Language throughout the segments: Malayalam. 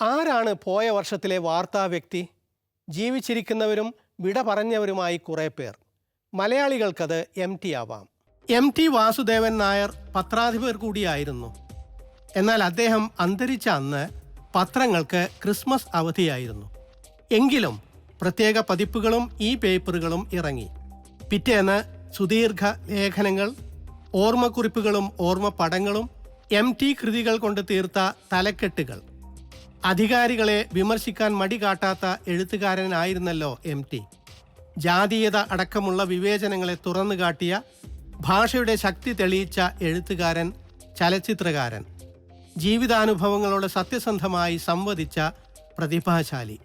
ആരാണ് പോയ വർഷത്തിലെ വാർത്താ വ്യക്തി? ജീവിച്ചിരിക്കുന്നവരും വിട പറഞ്ഞവരുമായി കുറേ പേർ. മലയാളികൾക്കത് എം ടി ആവാം. എം ടി വാസുദേവൻ നായർ പത്രാധിപർ കൂടിയായിരുന്നു. എന്നാൽ അദ്ദേഹം അന്തരിച്ച അന്ന് പത്രങ്ങൾക്ക് ക്രിസ്മസ് അവധിയായിരുന്നു. എങ്കിലും പ്രത്യേക പതിപ്പുകളും ഈ പേപ്പറുകളും ഇറങ്ങി. പിറ്റേന്ന് സുദീർഘ ലേഖനങ്ങൾ ഓർമ്മക്കുറിപ്പുകളും ഓർമ്മപ്പടങ്ങളും എം ടി കൃതികൾ കൊണ്ട് തീർത്ത തലക്കെട്ടുകൾ. അധികാരികളെ വിമർശിക്കാൻ മടി കാട്ടാത്ത എഴുത്തുകാരനായിരുന്നല്ലോ എം ടി. ജാതീയത അടക്കമുള്ള വിവേചനങ്ങളെ തുറന്നു കാട്ടിയ ഭാഷയുടെ ശക്തി തെളിയിച്ച എഴുത്തുകാരൻ ചലച്ചിത്രകാരൻ. ജീവിതാനുഭവങ്ങളോട് സത്യസന്ധമായി സംവദിച്ച പ്രതിഭാശാലി.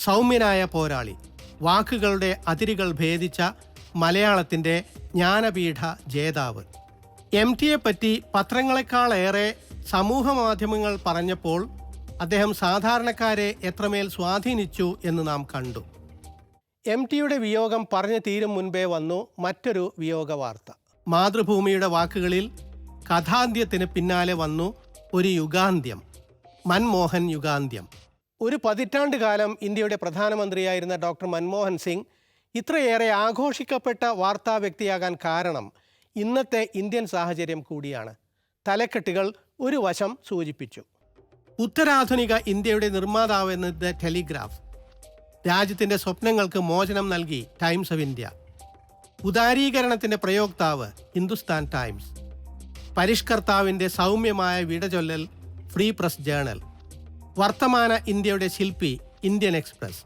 സൗമ്യനായ പോരാളി. വാക്കുകളുടെ അതിരുകൾ ഭേദിച്ച മലയാളത്തിന്റെ ജ്ഞാനപീഠ ജേതാവ്. എം ടിയെപ്പറ്റി പറ്റി പത്രങ്ങളെക്കാളേറെ സമൂഹ മാധ്യമങ്ങൾ പറഞ്ഞപ്പോൾ അദ്ദേഹം സാധാരണക്കാരെ എത്രമേൽ സ്വാധീനിച്ചു എന്ന് നാം കണ്ടു. എം ടിയുടെ വിയോഗം പറഞ്ഞു തീരും മുൻപേ വന്നു. മറ്റൊരു വിയോഗ വാർത്ത. മാതൃഭൂമിയുടെ വാക്കുകളിൽ കഥാന്ത്യത്തിന് പിന്നാലെ വന്നു ഒരു യുഗാന്ത്യം. മൻമോഹൻ യുഗാന്ത്യം. ഒരു പതിറ്റാണ്ട് കാലം ഇന്ത്യയുടെ പ്രധാനമന്ത്രിയായിരുന്ന ഡോക്ടർ മൻമോഹൻ സിംഗ് ഇത്രയേറെ ആഘോഷിക്കപ്പെട്ട വാർത്താ വ്യക്തിയാകാൻ കാരണം ഇന്നത്തെ ഇന്ത്യൻ സാഹചര്യം കൂടിയാണ്. തലക്കെട്ടുകൾ ഒരു വശം സൂചിപ്പിച്ചു. ഉത്തരാധുനിക ഇന്ത്യയുടെ നിർമ്മാതാവെന്ന് ദ ടെലിഗ്രാഫ്. രാജ്യത്തിന്റെ സ്വപ്നങ്ങൾക്ക് മോചനം നൽകി ടൈംസ് ഓഫ് ഇന്ത്യ. ഉദാരീകരണത്തിന്റെ പ്രയോക്താവ് ഹിന്ദുസ്ഥാൻ ടൈംസ്. പരിഷ്കർത്താവിന്റെ സൗമ്യമായ വിടചൊല്ലൽ ഫ്രീ പ്രസ് ജേണൽ. വർത്തമാന ഇന്ത്യയുടെ ശില്പി ഇന്ത്യൻ എക്സ്പ്രസ്.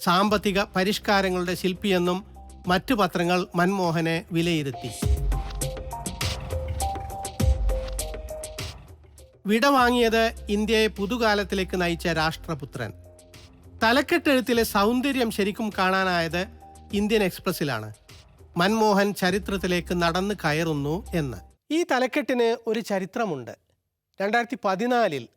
സാമ്പത്തിക പരിഷ്കാരങ്ങളുടെ ശില്പിയെന്നും മറ്റു പത്രങ്ങൾ മൻമോഹനെ വിലയിരുത്തി. വിട വാങ്ങിയത് ഇന്ത്യയെ പുതുകാലത്തിലേക്ക് നയിച്ച രാഷ്ട്രപുത്രൻ. തലക്കെട്ടെഴുത്തിലെ സൗന്ദര്യം ശരിക്കും കാണാനായത് ഇന്ത്യൻ എക്സ്പ്രസിലാണ് മൻമോഹൻ ചരിത്രത്തിലേക്ക് നടന്നു കയറുന്നു എന്ന്. ഈ തലക്കെട്ടിന് ഒരു ചരിത്രമുണ്ട്. രണ്ടായിരത്തി പതിനാലിൽ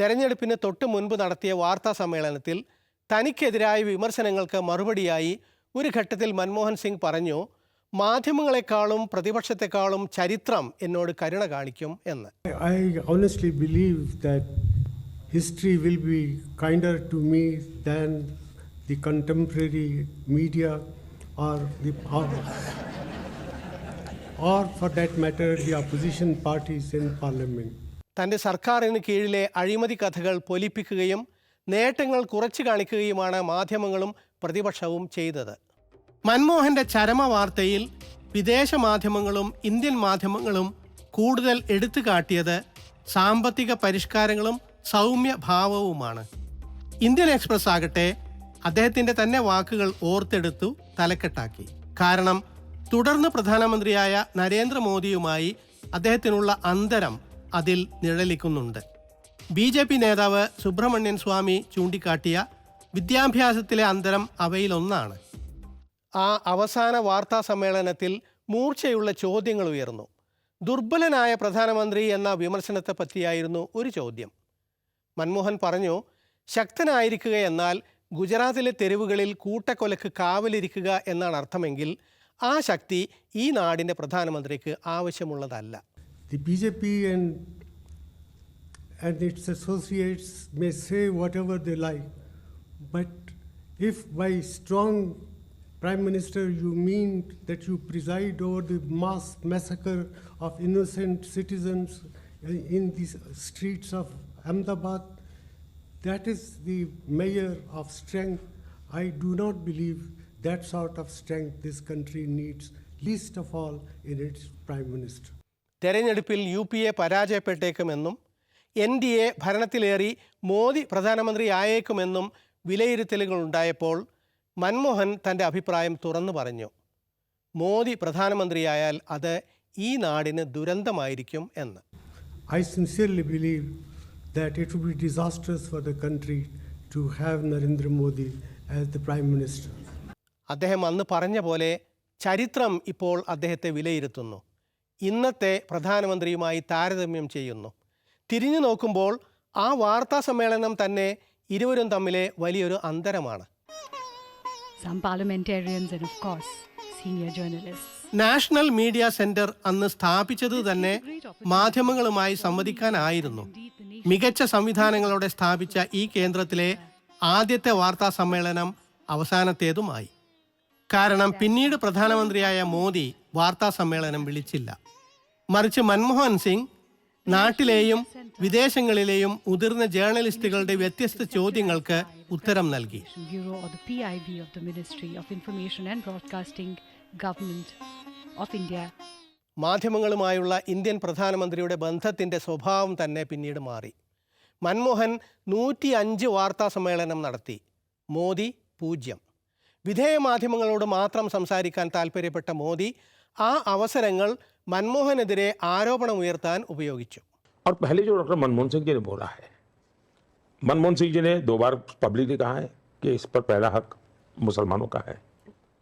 തെരഞ്ഞെടുപ്പിന് തൊട്ട് മുൻപ് നടത്തിയ വാർത്താ സമ്മേളനത്തിൽ തനിക്കെതിരായ വിമർശനങ്ങൾക്ക് മറുപടിയായി ഒരു ഘട്ടത്തിൽ മൻമോഹൻ സിംഗ് പറഞ്ഞു മാധ്യമങ്ങളെക്കാളും പ്രതിപക്ഷത്തെക്കാളും ചരിത്രം എന്നോട് കരുണ കാണിക്കും എന്ന്. I honestly believe that history will be kinder to me than the contemporary media or the or for that matter the opposition parties in parliament തന്റെ സർക്കാരിന് കീഴിലെ അഴിമതി കഥകൾ പൊലിപ്പിക്കുകയും നേട്ടങ്ങൾ കുറച്ച് കാണിക്കുകയുമാണ് മാധ്യമങ്ങളും പ്രതിപക്ഷവും ചെയ്തത്. മൻമോഹന്റെ ചരമ വാർത്തയിൽ വിദേശ മാധ്യമങ്ങളും ഇന്ത്യൻ മാധ്യമങ്ങളും കൂടുതൽ എടുത്തു കാട്ടിയത് സാമ്പത്തിക പരിഷ്കാരങ്ങളും സൗമ്യ ഭാവവുമാണ്. ഇന്ത്യൻ എക്സ്പ്രസ് ആകട്ടെ അദ്ദേഹത്തിന്റെ തന്നെ വാക്കുകൾ ഓർത്തെടുത്തു തലക്കെട്ടാക്കി. കാരണം തുടർന്ന് പ്രധാനമന്ത്രിയായ നരേന്ദ്രമോദിയുമായി അദ്ദേഹത്തിനുള്ള അന്തരം അതിൽ നിഴലിക്കുന്നുണ്ട്. ബി ജെ പി നേതാവ് സുബ്രഹ്മണ്യൻ സ്വാമി ചൂണ്ടിക്കാട്ടിയ വിദ്യാഭ്യാസത്തിലെ അന്തരം അവയിലൊന്നാണ്. ആ അവസാന വാർത്താ സമ്മേളനത്തിൽ മൂർച്ചയുള്ള ചോദ്യങ്ങൾ ഉയർന്നു. ദുർബലനായ പ്രധാനമന്ത്രി എന്ന വിമർശനത്തെ പറ്റിയായിരുന്നു ഒരു ചോദ്യം. മൻമോഹൻ പറഞ്ഞു ശക്തനായിരിക്കുക എന്നാൽ ഗുജറാത്തിലെ തെരുവുകളിൽ കൂട്ടക്കൊലക്ക് കാവലിരിക്കുക എന്നാണ് അർത്ഥമെങ്കിൽ ആ ശക്തി ഈ നാടിന്റെ പ്രധാനമന്ത്രിക്ക് ആവശ്യമുള്ളതല്ല. The BJP and its associates may may whatever they like but if by strong prime minister you mean that you preside over the mass massacre of innocent citizens in the streets of Ahmedabad, that is the measure of strength. I do not believe that sort of strength this country needs, least of all in its prime minister. തെരഞ്ഞെടുപ്പിൽ യു പി എ പരാജയപ്പെട്ടേക്കുമെന്നും എൻ ഡി എ ഭരണത്തിലേറി മോദി പ്രധാനമന്ത്രിയായേക്കുമെന്നും വിലയിരുത്തലുകൾ ഉണ്ടായപ്പോൾ മൻമോഹൻ തന്റെ അഭിപ്രായം തുറന്നു പറഞ്ഞു. മോദി പ്രധാനമന്ത്രിയായാൽ അത് ഈ നാടിന് ദുരന്തമായിരിക്കും എന്ന്. I sincerely believe that it be disasters for the country to have Narendra Modi as the prime minister. അദ്ദേഹം അന്ന് പറഞ്ഞ പോലെ ചരിത്രം ഇപ്പോൾ അദ്ദേഹത്തെ വിലയിരുത്തുന്നു. ഇന്നത്തെ പ്രധാനമന്ത്രിയുമായി താരതമ്യം ചെയ്യുന്നു. തിരിഞ്ഞു നോക്കുമ്പോൾ ആ വാർത്താ സമ്മേളനം തന്നെ ഇരുവരും തമ്മിലെ വലിയൊരു അന്തരമാണ്. Some parliamentarians, and of course, senior journalists. National media centre അന്ന് സ്ഥാപിച്ചത് തന്നെ മാധ്യമങ്ങളുമായി സംവദിക്കാനായിരുന്നു. മികച്ച സംവിധാനങ്ങളോടെ സ്ഥാപിച്ച ഈ കേന്ദ്രത്തിലെ ആദ്യത്തെ വാർത്താ സമ്മേളനം അവസാനത്തേതുമായി. കാരണം പിന്നീട് പ്രധാനമന്ത്രിയായ മോദി വാർത്താ സമ്മേളനം വിളിച്ചില്ല. മറിച്ച് മൻമോഹൻ സിംഗ് നാട്ടിലെയും വിദേശങ്ങളിലെയും മുതിർന്ന ജേർണലിസ്റ്റുകളുടെ വ്യത്യസ്ത ചോദ്യങ്ങൾക്ക് ഉത്തരം നൽകി Bureau or the PIB of the Ministry of Information and Broadcasting, Government of India. മാധ്യമങ്ങളുമായുള്ള Indian പ്രധാനമന്ത്രിയുടെ ബന്ധത്തിൻ്റെ സ്വഭാവം തന്നെ പിന്നീട് മാറി മൻമോഹൻ നൂറ്റി അഞ്ച് വാർത്താ സമ്മേളനം നടത്തി മോദി പൂജ്യം വിധേയ മാധ്യമങ്ങളോട് മാത്രം സംസാരിക്കാൻ താൽപ്പര്യപ്പെട്ട മോദി ആ അവസരങ്ങൾ മൻമോഹനെതിരെ ആരോപണമുയർത്താൻ ഉപയോഗിച്ചു और पहले जो डॉक्टर मनमोहन सिंह जी ने बोला है मनमोहन सिंह जी ने दो बार पब्लिकली कहा है कि इस पर पहला हक मुसलमानों का है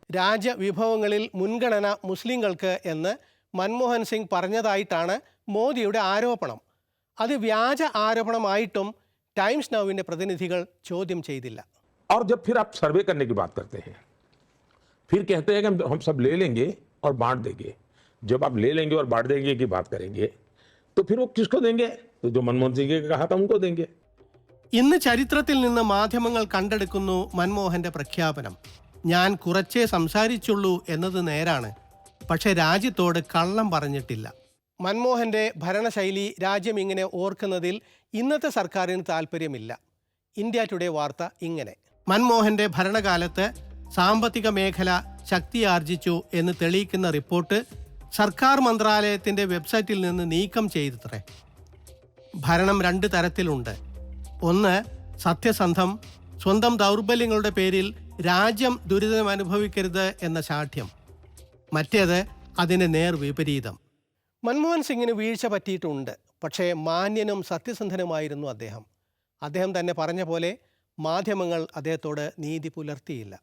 രാജ്യവിഭവങ്ങളിൽ മുൻഗണന മുസ്ലിങ്ങൾക്ക് എന്ന് മൻമോഹൻ സിംഗ് പറഞ്ഞതായിട്ടാണ് മോദിയുടെ ആരോപണം അത് വ്യാജ ആരോപണമായിട്ടും ടൈംസ് നൗവിൻ്റെ പ്രതിനിധികൾ ചോദ്യം ചെയ്തില്ല और जब फिर आप सर्वे करने की बात करते हैं फिर कहते हैं कि हम- हम सब ले लेंगे और बांट देंगे जब आप ले लेंगे और बांट देंगे की बात करेंगे तो फिर वो किसको देंगे तो जो मनमोहन सिंह जी ने कहा था उनको देंगे ഇന്ന് ചരിത്രത്തിൽ നിന്ന് മാധ്യമങ്ങൾ കണ്ടെടുക്കുന്നു മൻമോഹന്റെ പ്രഖ്യാപനം. ഞാൻ കുറച്ചേ സംസാരിച്ചുള്ളൂ എന്നത് നേരാണ്. പക്ഷെ രാജ്യത്തോട് കള്ളം പറഞ്ഞിട്ടില്ല. മൻമോഹന്റെ ഭരണശൈലി രാജ്യം ഇങ്ങനെ ഓർക്കുന്നതിൽ ഇന്നത്തെ സർക്കാരിന് താല്പര്യമില്ല ഇന്ത്യ ടുഡേ വാർത്ത ഇങ്ങനെ. മൻമോഹന്റെ ഭരണകാലത്ത് സാമ്പത്തിക മേഖല ശക്തിയാർജിച്ചു എന്ന് തെളിയിക്കുന്ന റിപ്പോർട്ട് സർക്കാർ മന്ത്രാലയത്തിന്റെ വെബ്സൈറ്റിൽ നിന്ന് നീക്കം ചെയ്തത്രേ. ഭരണം രണ്ട് തരത്തിലുണ്ട്. ഒന്ന് സത്യസന്ധം സ്വന്തം ദൗർബല്യങ്ങളുടെ പേരിൽ രാജ്യം ദുരിതം അനുഭവിക്കരുത് എന്ന ശാഠ്യം. മറ്റേത് അതിന് നേർ വിപരീതം. മൻമോഹൻ സിംഗിന് വീഴ്ച പറ്റിയിട്ടുണ്ട് പക്ഷേ മാന്യനും സത്യസന്ധനുമായിരുന്നു അദ്ദേഹം. അദ്ദേഹം തന്നെ പറഞ്ഞ പോലെ മാധ്യമങ്ങൾ അദ്ദേഹത്തോട് നീതി പുലർത്തിയില്ല.